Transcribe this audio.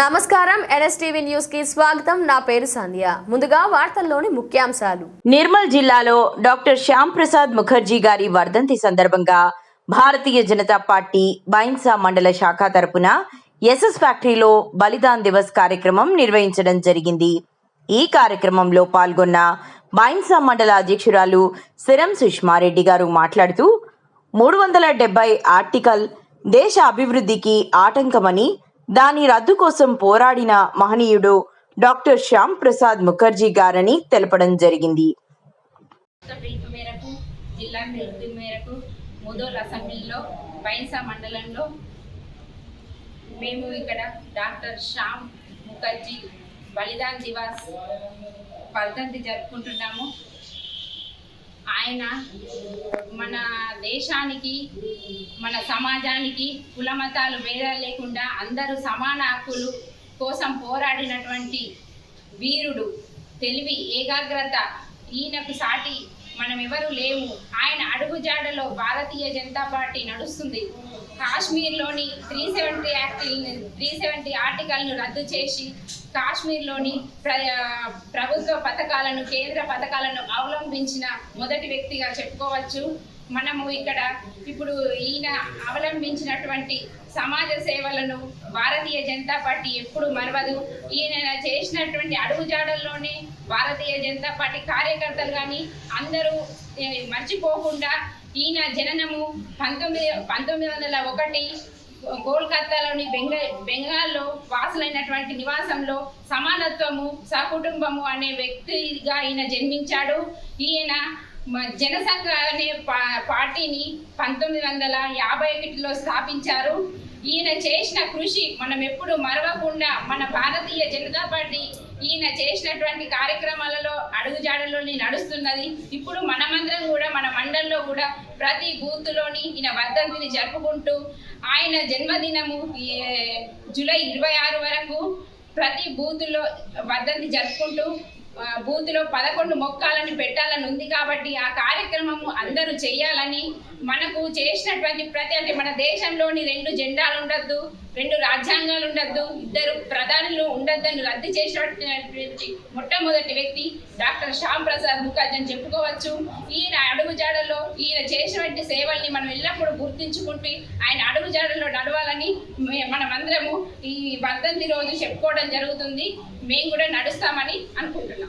నమస్కారం ఎన్ఎస్టీవీ న్యూస్కి స్వాగతం. నా పేరు సంధ్య. ముందుగా వార్తల్లోని ముఖ్యాంశాలు. నిర్మల్ జిల్లాలో డాక్టర్ శ్యామ్ ప్రసాద్ ముఖర్జీ గారి వర్ధంతి సందర్భంగా భారతీయ జనతా పార్టీ బైన్సా మండల శాఖ తరపున ఎస్ఎస్ ఫ్యాక్టరీలో బలిదాన్ దివస్ కార్యక్రమం నిర్వహించడం జరిగింది. ఈ కార్యక్రమంలో పాల్గొన్న బైన్సా మండల అధ్యక్షురాలు సిరం సుష్మారెడ్డి గారు మాట్లాడుతూ మూడు వందల డెబ్బై ఆర్టికల్ దేశ అభివృద్ధికి ఆటంకమని దాని రద్దు కోసం పోరాడిన మహనీయుడు డాక్టర్ శ్యామ్ ప్రసాద్ ముఖర్జీ గారని తెలపడం జరిగింది. మేరకు జిల్లా పిలుపు మేరకు ముదోల్ అసెంబ్లీలో బైన్సా మండలంలో మేము ఇక్కడ డాక్టర్ శ్యామ్ ముఖర్జీ బలిదాన్ దివాస్ వర్ధంతి జరుపుకుంటున్నాము. ఆయన మన దేశానికి మన సమాజానికి కుల మతాలు భేదాలు లేకుండా అందరూ సమాన హక్కులు కోసం పోరాడినటువంటి వీరుడు తెలివి ఏకాగ్రత ఈయనకు సాటి మనం ఎవరు లేము ఆయన అడుగుజాడలో భారతీయ జనతా పార్టీ నడుస్తుంది. కాశ్మీర్లోని three seventy act three seventy ఆర్టికల్ను రద్దు చేసి కాశ్మీర్లోని ప్ర ప్రభుత్వ పథకాలను కేంద్ర పథకాలను అవలంబించిన మొదటి వ్యక్తిగా చెప్పుకోవచ్చు. మనము ఇక్కడ ఇప్పుడు ఈయన అవలంబించినటువంటి సమాజ సేవలను భారతీయ జనతా పార్టీ ఎప్పుడు మరవదు. ఈయన చేసినటువంటి అడుగుజాడల్లోనే భారతీయ జనతా పార్టీ కార్యకర్తలు కానీ అందరూ మర్చిపోకుండా ఈయన జననము పంతొమ్మిది పంతొమ్మిది వందల ఒకటి కోల్కతాలోని బెంగ బెంగాల్లో వాసులైనటువంటి నివాసంలో సమానత్వము సకుటుంబము అనే వ్యక్తిగా ఈయన జన్మించాడు. ఈయన జనసంఘ అనే పార్టీని పంతొమ్మిది వందల యాభై ఒకటిలో స్థాపించారు. ఈయన చేసిన కృషి మనం ఎప్పుడు మరవకుండా మన భారతీయ జనతా పార్టీ ఈయన చేసినటువంటి కార్యక్రమాలలో అడుగుజాడలోని నడుస్తున్నది. ఇప్పుడు మనమందరం కూడా మన మండలంలో కూడా ప్రతి బూత్లోని ఈయన వర్ధంతిని జరుపుకుంటూ ఆయన జన్మదినము జూలై ఇరవై ఆరు వరకు ప్రతి బూత్లో వర్ధంతి జరుపుకుంటూ బూత్లో పదకొండు మొక్కాలని పెట్టాలని ఉంది కాబట్టి ఆ కార్యక్రమము అందరూ చేయాలని మనకు చేసినటువంటి ప్రతి అంటే మన దేశంలోని రెండు జెండాలు ఉండద్దు రెండు రాజ్యాంగాలు ఉండద్దు ఇద్దరు ప్రధానులు ఉండద్దని రద్దు చేసినటువంటి మొట్టమొదటి వ్యక్తి డాక్టర్ శ్యామ్ ప్రసాద్ ముఖర్జీ అని చెప్పుకోవచ్చు. ఈయన అడుగుజాడలో ఈయన చేసినటువంటి సేవల్ని మనం ఎల్లప్పుడూ గుర్తించుకుంటూ ఆయన అడుగుజాడలో నడవాలని మనమందరము ఈ వర్ధంతి రోజు చెప్పుకోవడం జరుగుతుంది. మేము కూడా నడుస్తామని అనుకుంటున్నాం.